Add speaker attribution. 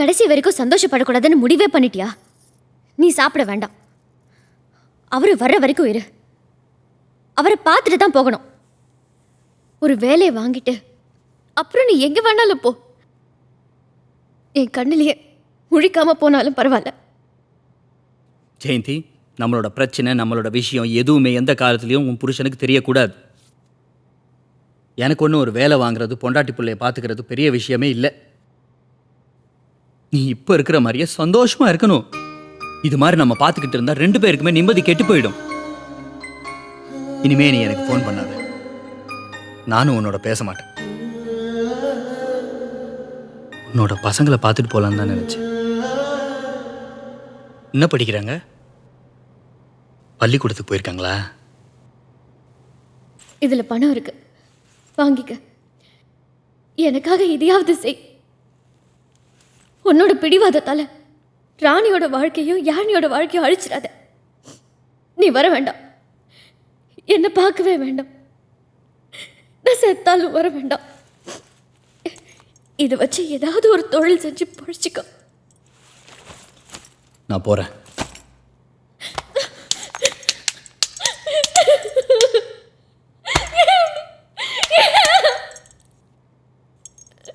Speaker 1: கடைசி வரைக்கும் சந்தோஷப்படக்கூடாதுன்னு முடிவே பண்ணிட்டியா? நீ சாப்பிட வேண்டாம். அவர் வர்ற வரைக்கும் இரு. அவரை பார்த்துட்டு தான் போகணும். ஒரு வேலையை வாங்கிட்டு அப்புறம் நீ எங்கே வேணாலும் போ. என் கண்ணிலேயே முழிக்காம போனாலும் பரவாயில்ல.
Speaker 2: ஜெயந்தி நம்மளோட பிரச்சனை நம்மளோட விஷயம் எதுவுமே எந்த காலத்துலேயும் உன் புருஷனுக்கு தெரியக்கூடாது. எனக்கு ஒன்றும் ஒரு வேலை வாங்குறது பொண்டாட்டி பிள்ளையை பார்த்துக்கிறது பெரிய விஷயமே இல்லை. நீ இப்போ இருக்கிற மாதிரியே சந்தோஷமா இருக்கணும். இது மாதிரி நம்ம பார்த்துக்கிட்டு இருந்தா ரெண்டு பேருக்குமே நிம்மதி கெட்டு போயிடும். இனிமே நீ எனக்கு ஃபோன் பண்ணாத. நானும் உன்னோட பேச மாட்டேன். உன்னோட பசங்களை பார்த்துட்டு போகலான்னு தான் நினச்சேன். என்ன படிக்கிறாங்க? பள்ளிக்கூடத்துக்கு போயிருக்காங்களா?
Speaker 1: இதில் பணம் இருக்கு. வாங்கிக்க. எனக்காக இதையாவது செய். உன்னோட பிடிவாதத்தால் ராணியோட வாழ்க்கையும் யானியோட வாழ்க்கையும் அழிச்சிடாத. நீ வர வேண்டாம். என்னை பார்க்கவே வேண்டாம். நான் செத்தாலும் வர வேண்டாம். இதை வச்சு ஏதாவது ஒரு தொழில் செஞ்சு பொழிச்சிக்கோ.
Speaker 2: நான் போகிறேன்